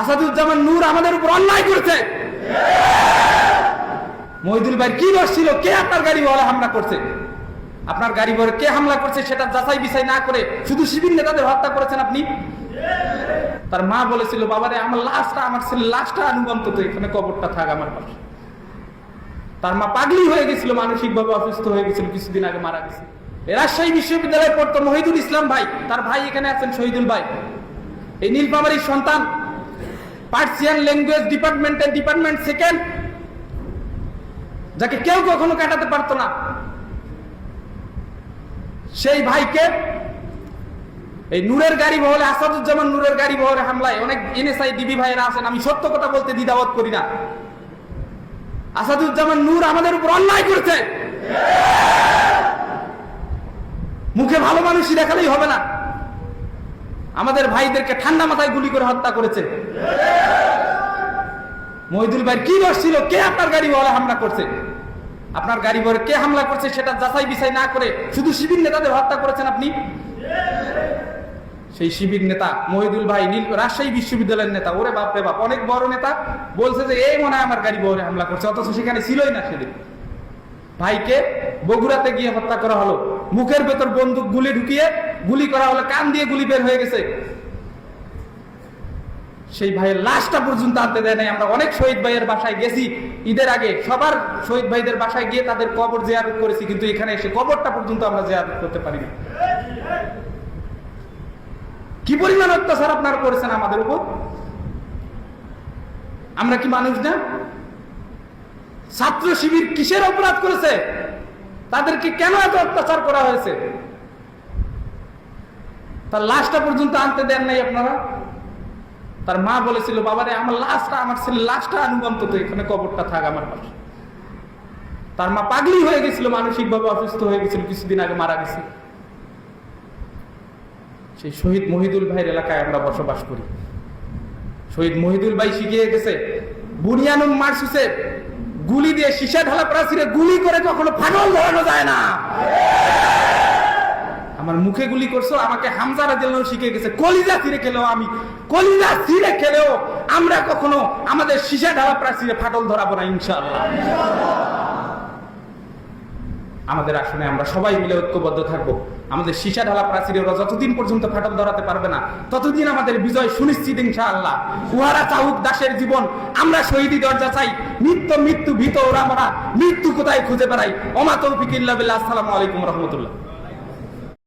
আসাদুজ্জামান নূর আমাদের উপর অন্যায় করেছে। মহিদুল ভাই কি দোষ ছিল? কে আপনার গাড়ি বলে হামলা করছে? আপনার গাড়ি বলে কে হামলা করছে সেটা যাচাই বিছাই না করে শুধু শিবির নেতাদের হত্যা করেছেন আপনি? তার মা বলেছিল, বাবারে, আমার লাশটা, আমার ছেলে লাশটা আনুগন্ত তো এখানে কবরটা থাক আমার পাশে। তার মা পাগলি হয়ে গেছিল মানসিক ভাবে অসুস্থ হয়ে গেছিল, কিছুদিন আগে মারা গেছে। রাজশাহী বিশ্ববিদ্যালয়ে পড়তো মহিদুল ইসলাম ভাই, তার ভাই এখানে আছেন শহীদুল ভাই। এই নীলফামারীর সন্তান পার্সিয়ান ল্যাঙ্গুয়েজ ডিপার্টমেন্টের ডিপার্টমেন্ট সেকেন্ড যাকে কেউ কখনো কাটাতে পারতো না। সেই ভাইকে এই নূরের গাড়ি বহলে, আসাদুজ্জামান নূরের গাড়ি বহলে হামলায় অনেক এনএসআই ডিবি ভাইয়েরা আছেন। আমি সত্য কথা বলতে দ্বিধাবোধ করি না। আসাদুজ্জামান নূর আমাদের উপর অন্যায় করছে। মুখে ভালো মানুষই দেখালেই হবে না। আমাদের ভাইদেরকে ঠান্ডা মাথায় গুলি করে হত্যা করেছে। মহিদুল ভাই কি দোষ ছিল? কে আপনার গাড়ি বলে হামলা করছে? আপনার গাড়ি বলে কে হামলা করছে সেটা যাচাই বিছাই না করে শুধু শিবির নেতাদের হত্যা করেছেন আপনি? সেই শিবির নেতা মহিদুল ভাই, নীল রাজশাহী বিশ্ববিদ্যালয়ের নেতা। ওরে বাপ রে বাপ, অনেক বড় নেতা বলছে যে এই মনে হয় আমার গাড়ি বহরে হামলা করছে, অথচ সেখানে ছিলই না সেদিন। ভাইকে বগুড়াতে গিয়ে হত্যা করা হলো। মুখের ভেতর বন্দুক গুলি ঢুকিয়ে গুলি করা হলো, কান দিয়ে গুলি বের হয়ে গেছে। সেই ভাইয়ের লাশটা পর্যন্ত আনতে দেয় নাই। আমরা অনেক শহীদ ভাইয়ের বাসায় গেছি। ঈদের আগে সবার শহীদ ভাইদের বাসায় গিয়ে তাদের কবর জিয়ারত করেছি, কিন্তু এখানে এসে কবরটা পর্যন্ত আমরা জিয়ারত করতে পারি না কি পরিমাণ অত্যাচার আপনারা করেছেন আমাদের উপর? আমরা কি মানুষ না? ছাত্র শিবির কিসের অপরাধ করেছে? তাদেরকে কেন এত অত্যাচার করা হয়েছে? তার লাশটা পর্যন্ত আনতে দেন নাই আপনারা? তার মা বলেছিল, বাবারে, আমার লাশটা, আমার ছেলে লাশটা আনুগন্ত তো এখানে কবরটা থাক আমার পাশে। তার মা পাগলি হয়ে গেছিল মানসিক ভাবে অসুস্থ হয়ে গেছিল, কিছুদিন আগে মারা গেছে। সেই শহীদ মহিদুল ভাইয়ের এলাকায় আমরা বসবাস করি। শহীদ মহিদুল ভাই শিখিয়ে গেছে, বুনিয়ানুম মারসুসে, গুলি দিয়ে সীসা ঢালা প্রাচীরে গুলি করে কখনো ফাটল ধরানো যায় না। আমার মুখে গুলি করছ, আমাকে হামজারা দিলেও শিখে গেছে, কলিজা ছিঁড়ে খেলেও আমি, কলিজা ছিঁড়ে খেলেও আমরা কখনো আমাদের সীসা ঢালা প্রাচীরে ফাটল ধরাবো না, ইনশাআল্লাহ। আমাদের আসনে আমরা সবাই মিলে ঐক্যবদ্ধ থাকব। আমাদের সীসা ঢালা প্রাচীরে ওরা যতদিন পর্যন্ত ফাটল ধরাতে পারবে না, ততদিন আমাদের বিজয় সুনিশ্চিত, ইনশাআল্লাহ। উহারা চাহুক দাসের জীবন, আমরা শহীদি দরজা চাই। নিত্য মৃত্যু ভীত ওরা মরা, মৃত্যু কোথায় খুঁজে বেড়াই? অমা তৌফিক ইল্লা বিল্লাহ। আসসালামু আলাইকুম রহমতুল্লাহ।